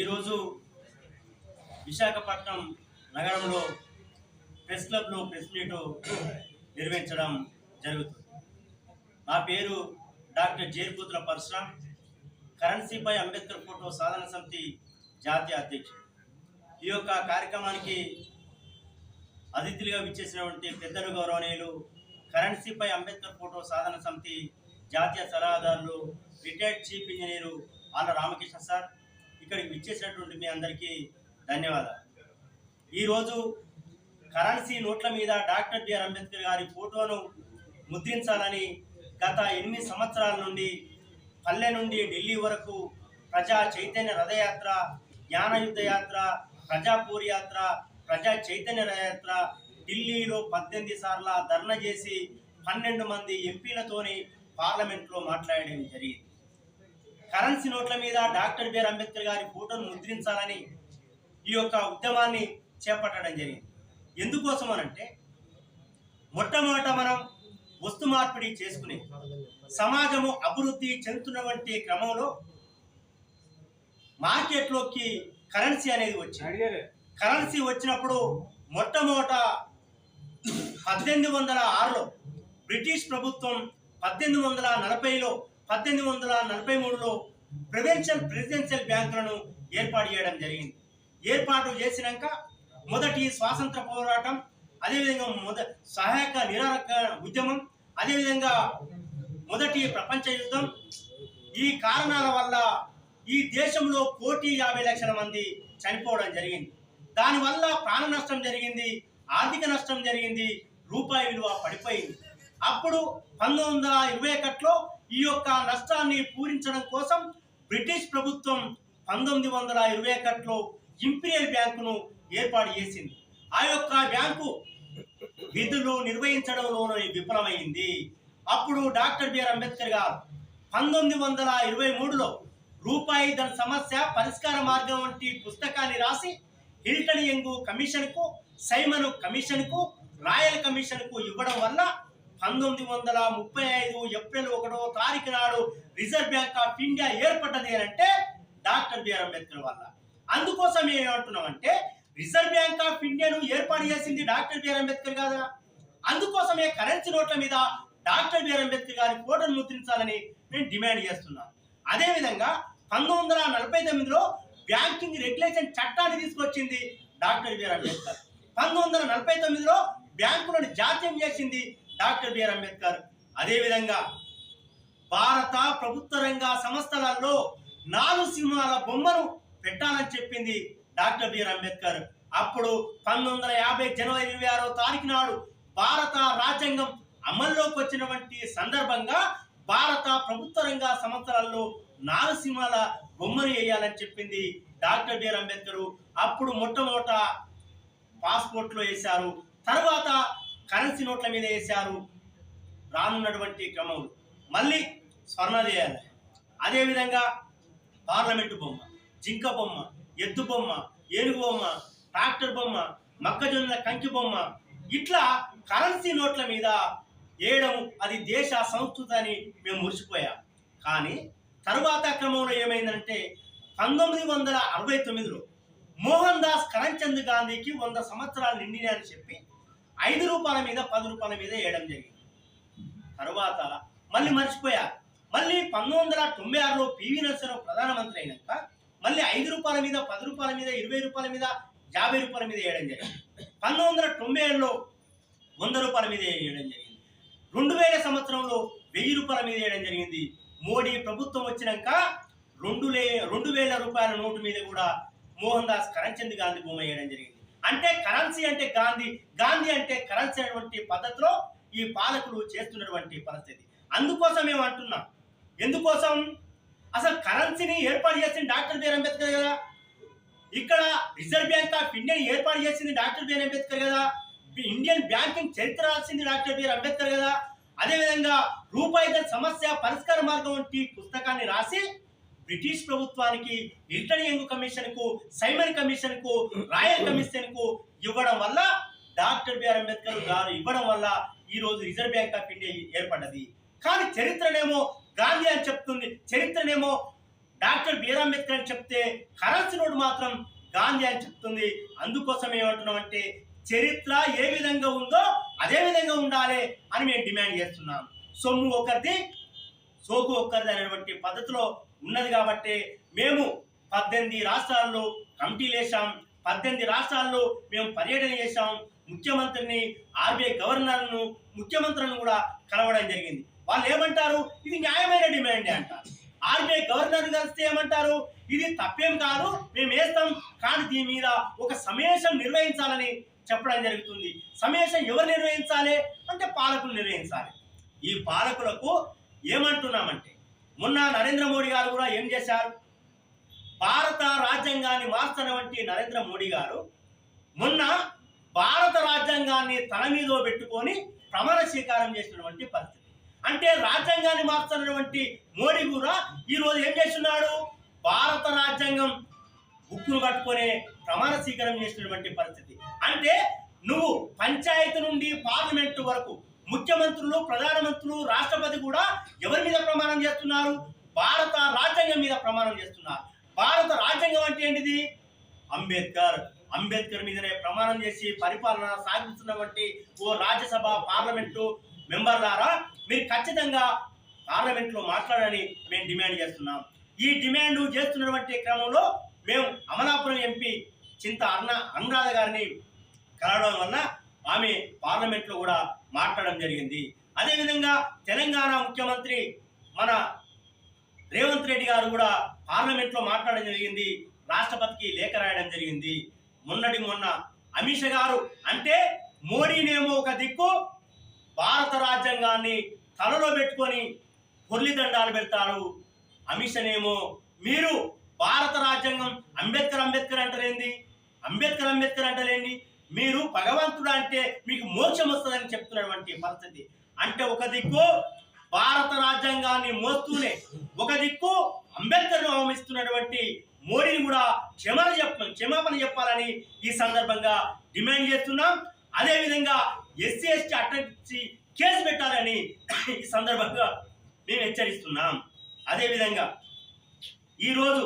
ఈరోజు విశాఖపట్నం నగరంలో ప్రెస్ క్లబ్లో ప్రెస్ మీట్ నిర్వహించడం జరుగుతుంది. నా పేరు డాక్టర్ జేర్పుత్ర పరశురామ్ కరెన్సీపై అంబేద్కర్ ఫోటో సాధన సమితి జాతీయ అధ్యక్షుడు. ఈ యొక్క కార్యక్రమానికి అతిథులుగా విచ్చేసినటువంటి పెద్దలు గౌరవనీయులు కరెన్సీపై అంబేద్కర్ ఫోటో సాధన సమితి జాతీయ సలహాదారులు రిటైర్డ్ చీఫ్ ఇంజనీరు ఆళ్ళ రామకృష్ణ సార్ ఇక్కడికి విచ్చేసినటువంటి మీ అందరికీ ధన్యవాదాలు. ఈరోజు కరెన్సీ నోట్ల మీద డాక్టర్ బిఆర్ అంబేద్కర్ గారి ఫోటోను ముద్రించాలని గత ఎనిమిది సంవత్సరాల నుండి పల్లె నుండి ఢిల్లీ వరకు ప్రజా చైతన్య రథయాత్ర జ్ఞానయుద్ధ యాత్ర ప్రజాపూర్ యాత్ర ప్రజా చైతన్య రథయాత్ర ఢిల్లీలో పద్దెనిమిది సార్ల ధర్నా చేసి పన్నెండు మంది ఎంపీలతోని పార్లమెంట్లో మాట్లాడడం జరిగింది. కరెన్సీ నోట్ల మీద డాక్టర్ బిఆర్ అంబేద్కర్ గారి ఫోటోను ముద్రించాలని ఈ యొక్క ఉద్యమాన్ని చేపట్టడం జరిగింది. ఎందుకోసం అనంటే మొట్టమొదట మనం వస్తు మార్పిడి చేసుకునే సమాజము అభివృద్ధి చెందుతున్నటువంటి క్రమంలో మార్కెట్లోకి కరెన్సీ అనేది వచ్చింది. కరెన్సీ వచ్చినప్పుడు మొట్టమొదట పద్దెనిమిది వందల ఆరులో బ్రిటిష్ ప్రభుత్వం పద్దెనిమిది వందల నలభైలో పద్దెనిమిది వందల నలభై మూడులో ప్రొవిన్షియల్ ప్రెసిడెన్షియల్ బ్యాంకులను ఏర్పాటు చేయడం జరిగింది. ఏర్పాటు చేసినాక మొదటి స్వాతంత్ర పోరాటం అదేవిధంగా మొద సహాయక నిరాక ఉద్యమం అదేవిధంగా మొదటి ప్రపంచ యుద్ధం. ఈ కారణాల వల్ల ఈ దేశంలో కోటి యాభై లక్షల మంది చనిపోవడం జరిగింది. దానివల్ల ప్రాణ నష్టం జరిగింది ఆర్థిక నష్టం జరిగింది రూపాయి విలువ పడిపోయింది. అప్పుడు పంతొమ్మిది వందల ఇరవై ఒకటిలో ఈ యొక్క నష్టాన్ని పూరించడం కోసం బ్రిటిష్ ప్రభుత్వం పంతొమ్మిది వందల ఇరవై ఒకటిలో ఇంపీరియల్ బ్యాంకును ఏర్పాటు చేసింది. ఆ యొక్క బ్యాంకు విధులు నిర్వహించడంలోనే విఫలమైంది. అప్పుడు డాక్టర్ బిఆర్ అంబేద్కర్ గారు పంతొమ్మిది వందల ఇరవై మూడులో రూపాయి ధన సమస్య పరిష్కార మార్గం వంటి పుస్తకాన్ని రాసి హిల్టన్ యంగు కమిషన్కు సైమన్ కమిషన్కు రాయల్ కమిషన్కు ఇవ్వడం వల్ల పంతొమ్మిది వందల ముప్పై ఐదు ఏప్రిల్ ఒకటో తారీఖు నాడు రిజర్వ్ బ్యాంక్ ఆఫ్ ఇండియా ఏర్పడ్డది అని అంటే డాక్టర్ బిఆర్ అంబేద్కర్ వల్ల అందుకోసం ఏమంటున్నామంటే రిజర్వ్ బ్యాంక్ ఆఫ్ ఇండియాను ఏర్పాటు చేసింది డాక్టర్ బిఆర్ అంబేద్కర్ కాదా అందుకోసమే కరెన్సీ నోట్ల మీద డాక్టర్ బిఆర్ అంబేద్కర్ గారి ఫోటోను ముద్రించాలని నేను డిమాండ్ చేస్తున్నాను అదేవిధంగా పంతొమ్మిది వందల నలభై తొమ్మిదిలో బ్యాంకింగ్ రెగ్యులేషన్ చట్టాన్ని తీసుకొచ్చింది డాక్టర్ బిఆర్ అంబేద్కర్. పంతొమ్మిది వందల నలభై తొమ్మిదిలో బ్యాంకులను జాతీయం చేసింది డాక్టర్ బిఆర్ అంబేద్కర్ అదేవిధంగా భారత ప్రభుత్వ రంగ సంస్థలలో నాలుగు సింహాల బొమ్మను పెట్టాలని చెప్పింది డాక్టర్ బిఆర్ అంబేద్కర్. అప్పుడు పంతొమ్మిది వందల యాభై జనవరి ఇరవై ఆరో తారీఖు నాడు భారత రాజ్యాంగం అమల్లోకి వచ్చినటువంటి సందర్భంగా భారత ప్రభుత్వ రంగ సంస్థలలో నాలుగు సింహాల బొమ్మను వేయాలని చెప్పింది డాక్టర్ బిఆర్ అంబేద్కర్. అప్పుడు మొట్టమొదట పాస్పోర్ట్లో వేశారు. తర్వాత కరెన్సీ నోట్ల మీద వేశారు. రానున్నటువంటి క్రమంలో మళ్ళీ స్వర్ణదేయాలి అదేవిధంగా పార్లమెంటు బొమ్మ జింక బొమ్మ ఎద్దు బొమ్మ ఏనుగు బొమ్మ ట్రాక్టర్ బొమ్మ మొక్కజొన్న కంకి బొమ్మ ఇట్లా కరెన్సీ నోట్ల మీద వేయడం అది దేశ సంస్కృతి అని మేము మురిసిపోయాం. కానీ తరువాత క్రమంలో ఏమైందంటే పంతొమ్మిది వందల అరవై తొమ్మిదిలో మోహన్ దాస్ కరంచంద్ గాంధీకి వంద సంవత్సరాలు నిండినాయని చెప్పి ఐదు రూపాయల మీద పది రూపాయల మీద వేయడం జరిగింది. తరువాత మళ్ళీ మర్చిపోయారు. మళ్ళీ పంతొమ్మిది వందల తొంభై ఆరులో పివి నరసింహరావు ప్రధానమంత్రి అయినాక మళ్ళీ ఐదు రూపాయల మీద పది రూపాయల మీద ఇరవై రూపాయల మీద యాభై రూపాయల మీద వేయడం జరిగింది. పంతొమ్మిది వందల తొంభై ఏడులో వంద రూపాయల మీద వేయడం జరిగింది. రెండు వేల సంవత్సరంలో వెయ్యి రూపాయల మీద వేయడం జరిగింది. మోడీ ప్రభుత్వం వచ్చినాక రెండు లే రెండు వేల రూపాయల నోటు మీద కూడా మోహన్ దాస్ కరంచంద్ గాంధీ బొమ్మ వేయడం జరిగింది. అంటే కరెన్సీ అంటే గాంధీ గాంధీ అంటే కరెన్సీ అనేటువంటి పద్ధతిలో ఈ పాలకులు చేస్తున్నటువంటి పరిస్థితి. అందుకోసం మేము అంటున్నాం. ఎందుకోసం? అసలు కరెన్సీని ఏర్పాటు చేసింది డాక్టర్ బిఆర్ అంబేద్కర్ కదా. ఇక్కడ రిజర్వ్ బ్యాంక్ ఆఫ్ ఇండియా ఏర్పాటు చేసింది డాక్టర్ బిఆర్ అంబేద్కర్ కదా. ఇండియన్ బ్యాంకింగ్ చరిత్ర రాసింది డాక్టర్ బిఆర్ అంబేద్కర్ కదా. అదేవిధంగా రూపాయి సమస్య పరిష్కార మార్గం వంటి పుస్తకాన్ని రాసి బ్రిటిష్ ప్రభుత్వానికి హిల్టన్ యంగ్ కమిషన్కు సైమన్ కమిషన్కు రాయల్ కమిషన్కు ఇవ్వడం వల్ల డాక్టర్ బిఆర్ అంబేద్కర్ గారు ఇవ్వడం వల్ల ఈ రోజు రిజర్వ్ బ్యాంక్ ఆఫ్ ఇండియా ఏర్పడ్డది. కానీ చరిత్రనేమో గాంధీ అని చెప్తుంది. చరిత్రనేమో డాక్టర్ బిఆర్ అంబేద్కర్ అని చెప్తే కరెన్సీ నోటు మాత్రం గాంధీ అని చెప్తుంది. అందుకోసం ఏమంటున్నాం అంటే చరిత్ర ఏ విధంగా ఉందో అదే విధంగా ఉండాలి అని మేము డిమాండ్ చేస్తున్నాం. సొమ్ము ఒకరిది సోకు ఒక్కరిది అనేటువంటి పద్ధతిలో ఉన్నది కాబట్టి మేము పద్దెనిమిది రాష్ట్రాల్లో కమిటీలు వేసాం పద్దెనిమిది రాష్ట్రాల్లో మేము పర్యటన చేశాం. ముఖ్యమంత్రిని ఆర్బీఐ గవర్నర్ను ముఖ్యమంత్రులను కూడా కలవడం జరిగింది. వాళ్ళు ఏమంటారు? ఇది న్యాయమైన డిమాండ్ అంటారు. ఆర్బీఐ గవర్నర్ కలిస్తే ఏమంటారు? ఇది తప్పేం కాదు. మేము వేస్తాం. కానీ దీని మీద ఒక సమావేశం నిర్వహించాలని చెప్పడం జరుగుతుంది. సమావేశం ఎవరు నిర్వహించాలి? అంటే పాలకులు నిర్వహించాలి. ఈ పాలకులకు ఏమంటున్నామంటే మొన్న నరేంద్ర మోడీ గారు కూడా ఏం చేశారు? భారత రాజ్యాంగాన్ని మార్చినటువంటి నరేంద్ర మోడీ గారు మొన్న భారత రాజ్యాంగాన్ని తన మీద పెట్టుకొని ప్రమాణ స్వీకారం చేసినటువంటి పరిస్థితి. అంటే రాజ్యాంగాన్ని మార్చినటువంటి మోడీ కూడా ఈరోజు ఏం చేస్తున్నాడు? భారత రాజ్యాంగం బుక్కును కట్టుకునే ప్రమాణ స్వీకారం చేసినటువంటి పరిస్థితి. అంటే నువ్వు పంచాయతీ నుండి పార్లమెంటు వరకు ముఖ్యమంత్రులు ప్రధానమంత్రులు రాష్ట్రపతి కూడా ఎవరి మీద ప్రమాణం చేస్తున్నారు? భారత రాజ్యాంగం మీద ప్రమాణం చేస్తున్నారు. భారత రాజ్యాంగం అంటే ఏంటిది? అంబేద్కర్. అంబేద్కర్ మీదనే ప్రమాణం చేసి పరిపాలన సాగిస్తున్నటువంటి ఓ రాజ్యసభ పార్లమెంటు మెంబర్లారా మీరు ఖచ్చితంగా పార్లమెంట్లో మాట్లాడాలని మేము డిమాండ్ చేస్తున్నాం. ఈ డిమాండ్ చేస్తున్నటువంటి క్రమంలో మేము అమలాపురం ఎంపీ చింత అన్న అనురాధ గారిని కలవడం వల్ల ఆమె పార్లమెంట్లో కూడా మాట్లాడడం జరిగింది. అదేవిధంగా తెలంగాణ ముఖ్యమంత్రి మన రేవంత్ రెడ్డి గారు కూడా పార్లమెంట్లో మాట్లాడడం జరిగింది. రాష్ట్రపతికి లేఖ రాయడం జరిగింది. మొన్నటి మొన్న అమిత్ షా గారు అంటే మోడీనేమో ఒక దిక్కు భారత రాజ్యాంగాన్ని తలలో పెట్టుకొని కొర్లి దండాలు పెడతారు. అమిత్ షానేమో మీరు భారత రాజ్యాంగం అంబేద్కర్ అంబేద్కర్ అంటారేంది? అంబేద్కర్ అంబేద్కర్ అంటారేంది? మీరు భగవంతుడు అంటే మీకు మోక్షం వస్తుందని చెప్తున్నటువంటి పరిస్థితి. అంటే ఒక దిక్కు భారత రాజ్యాంగాన్ని మోస్తూనే ఒక దిక్కు అంబేద్కర్ అవమిస్తున్నటువంటి మోడీని కూడా క్షమణ చెప్ప క్షమాపణ చెప్పాలని ఈ సందర్భంగా డిమాండ్ చేస్తున్నాం. అదేవిధంగా ఎస్సీ ఎస్టీ అటెండ్సీ కేసు పెట్టాలని ఈ సందర్భంగా మేము హెచ్చరిస్తున్నాం. అదేవిధంగా ఈరోజు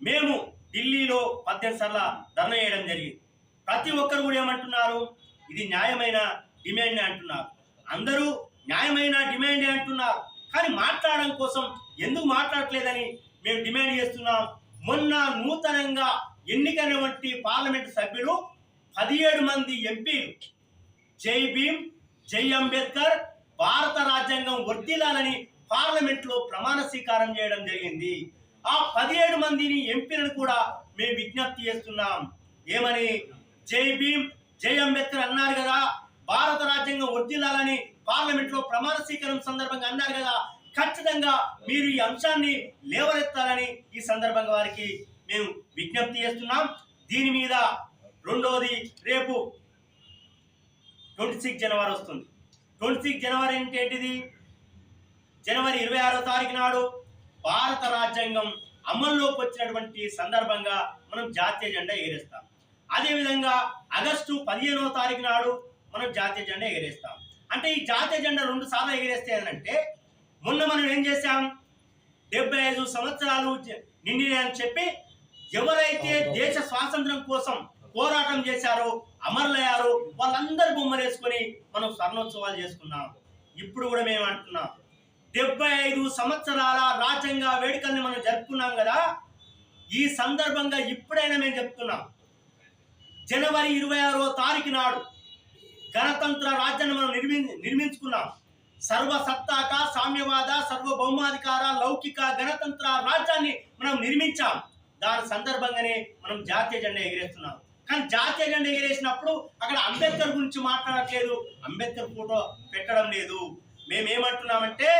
మేము ఢిల్లీలో పద్దెనిమిది సార్ల ధర్నా చేయడం జరిగింది. ప్రతి ఒక్కరు కూడా ఏమంటున్నారు? ఇది న్యాయమైన డిమాండ్ అంటున్నారు. అందరూ న్యాయమైన డిమాండ్ అంటున్నారు. కానీ మాట్లాడడం కోసం ఎందుకు మాట్లాడట్లేదని మేము డిమాండ్ చేస్తున్నాం. మొన్న నూతనంగా ఎన్నికైనటువంటి పార్లమెంటు సభ్యులు పదిహేడు మంది ఎంపీలు జై భీమ్ జై అంబేద్కర్ భారత రాజ్యాంగం వర్దిల్లాలని పార్లమెంట్లో ప్రమాణ స్వీకారం చేయడం జరిగింది. ఆ పదిహేడు మందిని ఎంపీలను కూడా మేము విజ్ఞప్తి చేస్తున్నాం. ఏమని? జై భీమ్ జై అంబేద్కర్ అన్నారు కదా. భారత రాజ్యాంగం వర్దిల్లాలని పార్లమెంట్లో ప్రమాణ స్వీకారం సందర్భంగా అన్నారు కదా. ఖచ్చితంగా మీరు ఈ అంశాన్ని లేవనెత్తాలని ఈ సందర్భంగా వారికి మేము విజ్ఞప్తి చేస్తున్నాం. దీని మీద రెండవది రేపు ట్వంటీ సిక్స్ జనవరి వస్తుంది. ట్వంటీ సిక్స్ జనవరి అంటే ఏంటిది? జనవరి ఇరవై ఆరో తారీఖు నాడు భారత రాజ్యాంగం అమల్లోకి వచ్చినటువంటి సందర్భంగా మనం జాతీయ జెండా ఎగరేస్తాం. అదేవిధంగా ఆగస్టు పదిహేనవ తారీఖు నాడు మనం జాతీయ జెండా ఎగరేస్తాం. అంటే ఈ జాతీయ జెండా రెండు సార్లు ఎగరేస్తే అంటే మొన్న మనం ఏం చేశాం? డెబ్బై ఐదు సంవత్సరాలు జ- నిండినాయి అని చెప్పి ఎవరైతే దేశ స్వాతంత్రం కోసం పోరాటం చేశారో అమరులయ్యారో వాళ్ళందరూ బొమ్మలు వేసుకొని మనం స్వర్ణోత్సవాలు చేసుకున్నాం. ఇప్పుడు కూడా మేము అంటున్నాం. డెబ్బై ఐదు సంవత్సరాల రాజ్యాంగ వేడుకల్ని మనం జరుపుకున్నాం కదా? ఈ సందర్భంగా ఇప్పుడైనా మేము చెప్తున్నాం. జనవరి ఇరవై ఆరో తారీఖు నాడు గణతంత్ర రాజ్యాన్ని మనం నిర్మి నిర్మించుకున్నాం. సర్వసత్తాక సామ్యవాద సర్వభౌమాధికార లౌకిక గణతంత్ర రాజ్యాన్ని మనం నిర్మించాం. దాని సందర్భంగానే మనం జాతీయ జెండా ఎగిరేస్తున్నాం. కానీ జాతీయ జెండా ఎగిరేసినప్పుడు అక్కడ అంబేద్కర్ గురించి మాట్లాడట్లేదు. అంబేద్కర్ ఫోటో పెట్టడం లేదు. మేమేమంటున్నామంటే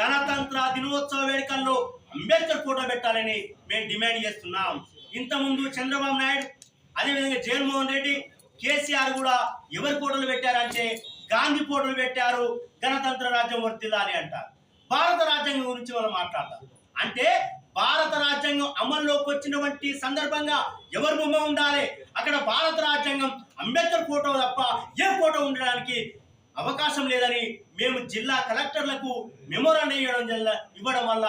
గణతంత్ర దినోత్సవ వేడుకల్లో అంబేద్కర్ ఫోటో పెట్టాలని మేము డిమాండ్ చేస్తున్నాం. ఇంతకుముందు చంద్రబాబు నాయుడు అదేవిధంగా జగన్మోహన్ రెడ్డి కేసీఆర్ కూడా ఎవరి ఫోటోలు పెట్టారంటే గాంధీ ఫోటోలు పెట్టారు గణతంత్ర రాజ్యం వర్తిల్లాలి అంటారు. భారత రాజ్యాంగం గురించి మనం మాట్లాడతాం అంటే భారత రాజ్యాంగం అమల్లోకి వచ్చినటువంటి సందర్భంగా ఎవరి బొమ్మ ఉండాలి? అక్కడ భారత రాజ్యాంగం అంబేద్కర్ ఫోటో తప్ప ఏ ఫోటో ఉండడానికి అవకాశం లేదని మేము జిల్లా కలెక్టర్లకు మెమోరాండం ఇవ్వడం వల్ల ఇవ్వడం వల్ల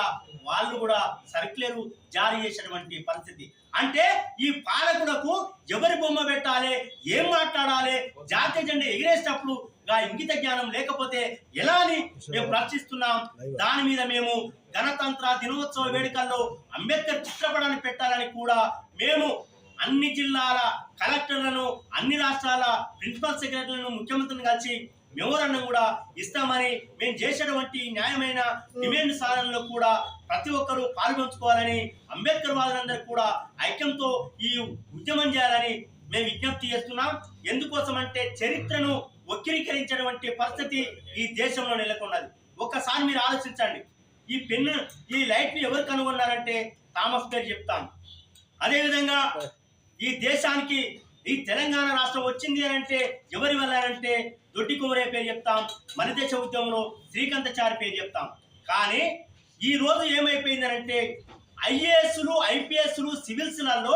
వాళ్ళు కూడా సర్క్యులర్ జారీ చేసినటువంటి పరిస్థితి. అంటే ఈ పాలకులకు ఎవరి బొమ్మ పెట్టాలి ఏం మాట్లాడాలి జాతీయ జెండా ఎగిరేసినప్పుడు గా ఇంగిత జ్ఞానం లేకపోతే ఎలా అని మేము ప్రశ్నిస్తున్నాం. దాని మీద మేము గణతంత్ర దినోత్సవ వేడుకల్లో అంబేద్కర్ చిత్రపటాన్ని పెట్టాలని కూడా మేము అన్ని జిల్లాల కలెక్టర్లను అన్ని రాష్ట్రాల ప్రిన్సిపల్ సెక్రటరీలను ముఖ్యమంత్రిని కలిసి మెమోరాండం కూడా ఇస్తామని మేము చేసేటువంటి న్యాయమైన డిమాండ్ సాధనలో కూడా ప్రతి ఒక్కరూ పాల్గొంచుకోవాలని అంబేద్కర్ వాదులందరూ కూడా ఐక్యంతో ఈ ఉద్యమం చేయాలని మేము విజ్ఞప్తి చేస్తున్నాం. ఎందుకోసం అంటే చరిత్రను వక్రీకరించినటువంటి పరిస్థితి ఈ దేశంలో నెలకొన్నది. ఒక్కసారి మీరు ఆలోచించండి. ఈ పెన్ను ఈ లైట్ని ఎవరు కనుగొన్నారంటే థామస్ గారు చెప్తాను. అదేవిధంగా ఈ దేశానికి ఈ తెలంగాణ రాష్ట్రం వచ్చింది అని అంటే ఎవరి వల్ల అంటే దొడ్డి కుమరే పేరు చెప్తాం మన దేశ ఉద్యమంలో శ్రీకాంతచారి పేరు చెప్తాం. కానీ ఈ రోజు ఏమైపోయిందనంటే ఐఏఎస్లు ఐపీఎస్లు సివిల్స్లలో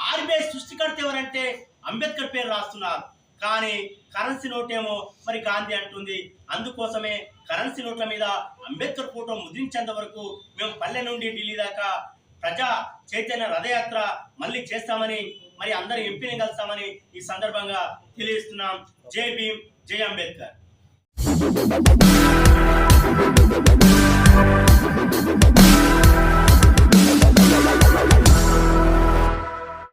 ఆర్బీఐ సృష్టికర్త ఎవరంటే అంబేద్కర్ పేరు రాస్తున్నారు. కానీ కరెన్సీ నోటేమో మరి గాంధీ అంటుంది. అందుకోసమే కరెన్సీ నోట్ల మీద అంబేద్కర్ ఫోటో ముద్రించేంత వరకు మేము పల్లె నుండి ఢిల్లీ దాకా ప్రజా చైతన్య రథయాత్ర మళ్ళీ చేస్తామని మరి అందరి ఎంపీని కలుస్తామని ఈ సందర్భంగా తెలియజేస్తున్నాం. జై భీమ్. జై అంబేద్కర్.